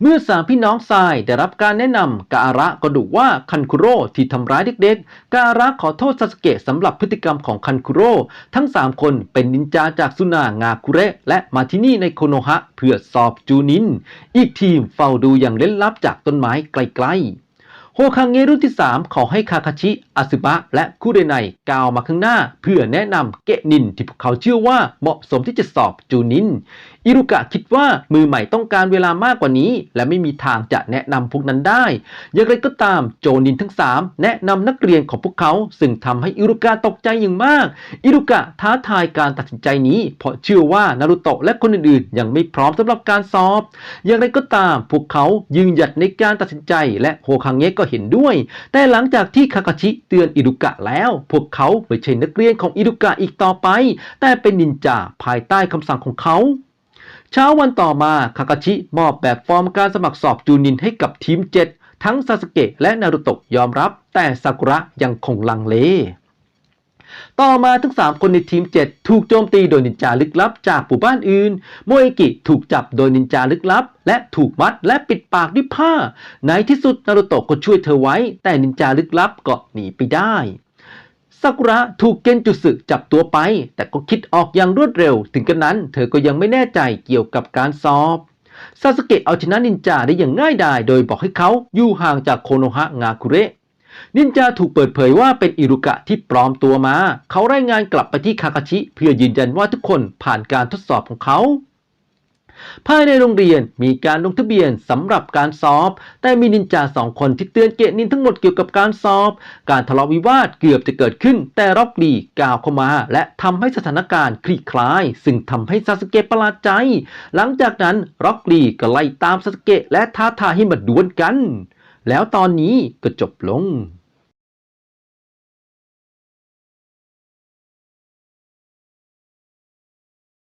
เมื่อสามพี่น้องทรายได้รับการแนะนำกาอาระก็ดูว่าคันคุโร่ที่ทำร้ายเด็กๆ กาอาระขอโทษซาสเกะสำหรับพฤติกรรมของคันคุโร่ทั้ง 3 คนเป็นนินจาจากซุนางาคุเระและมาที่นี่ในโคโนฮะเพื่อสอบจูนิน อีกทีมเฝ้าดูอย่างเล่นลับจากต้นไม้ไกลๆ โฮคังเงรุ่นที่ 3 ขอให้คาคาชิอาซึบะ และคุเรไนก้าวมาข้างหน้า เพื่อแนะนำเกะนินที่พวกเขาเชื่อว่าเหมาะสมที่จะสอบจูนิน อิรุกะคิดว่ามือใหม่ต้องการเวลามากกว่านี้ และไม่มีทางจะแนะนำพวกนั้นได้ อย่างไรก็ตามโจนินทั้ง 3 แนะนำนักเรียนของพวกเขา ซึ่งทำให้อิรุกะตกใจอย่างมาก อิรุกะท้าทายการตัดสินใจนี้ เพราะเชื่อว่านารุโตะและคนอื่นๆยังไม่พร้อมสำหรับการสอบ อย่างไรก็ตามพวกเขายืนหยัดในการตัดสินใจ และโฮคังเงะก็เห็นด้วย แต่หลังจากที่คาคาชิเตือนอิรุกะแล้ว พวกเขาไม่ใช่นักเรียนของอิรุกะอีกต่อไป แต่เป็นนินจาภายใต้คำสั่งของเขาเช้าวันต่อมาคาคาชิมอบแบบฟอร์มการสมัครสอบจูนินให้กับทีม7ทั้งซาสเกะและนารุโตะยอมรับ แต่ซากุระยังคงลังเล ต่อมาทั้ง 3 คนในทีม 7 ถูกโจมตีโดยนินจาลึกลับจากหมู่บ้านอื่น โมเอกิถูกจับโดยนินจาลึกลับ และถูกมัดและปิดปากด้วยผ้า ในที่สุดนารุโตะก็ช่วยเธอไว้ แต่นินจาลึกลับก็หนีไปได้ซากุระถูกเกนจุสึจับตัวไป แต่ก็คิดออกอย่างรวดเร็ว ถึงกระนั้นเธอก็ยังไม่แน่ใจเกี่ยวกับการสอบซาสเกะเอาชนะนินจาได้อย่างง่ายดายโดยบอกให้เขาอยู่ห่างจากโคโนฮะงาคุเระ นินจาถูกเปิดเผยว่าเป็นอิรุกะที่ปลอมตัวมา เขารายงานกลับไปที่คาคาชิ เพื่อยืนยันว่าทุกคนผ่านการทดสอบของเขา ภายในโรงเรียนมีการลงทะเบียนสำหรับการสอบ แต่มีนินจาสองคนที่เตือนเกนินทั้งหมดเกี่ยวกับการสอบ การทะเลาะวิวาทเกือบจะเกิดขึ้น แต่ร็อกลีก้าวเข้ามา และทำให้สถานการณ์คลี่คลาย ซึ่งทำให้ซาสเกะประหลาดใจ หลังจากนั้นร็อกลีก็ไล่ตามซาสเกะและท้าทายให้มาดวลกัน แล้วตอนนี้ก็จบลง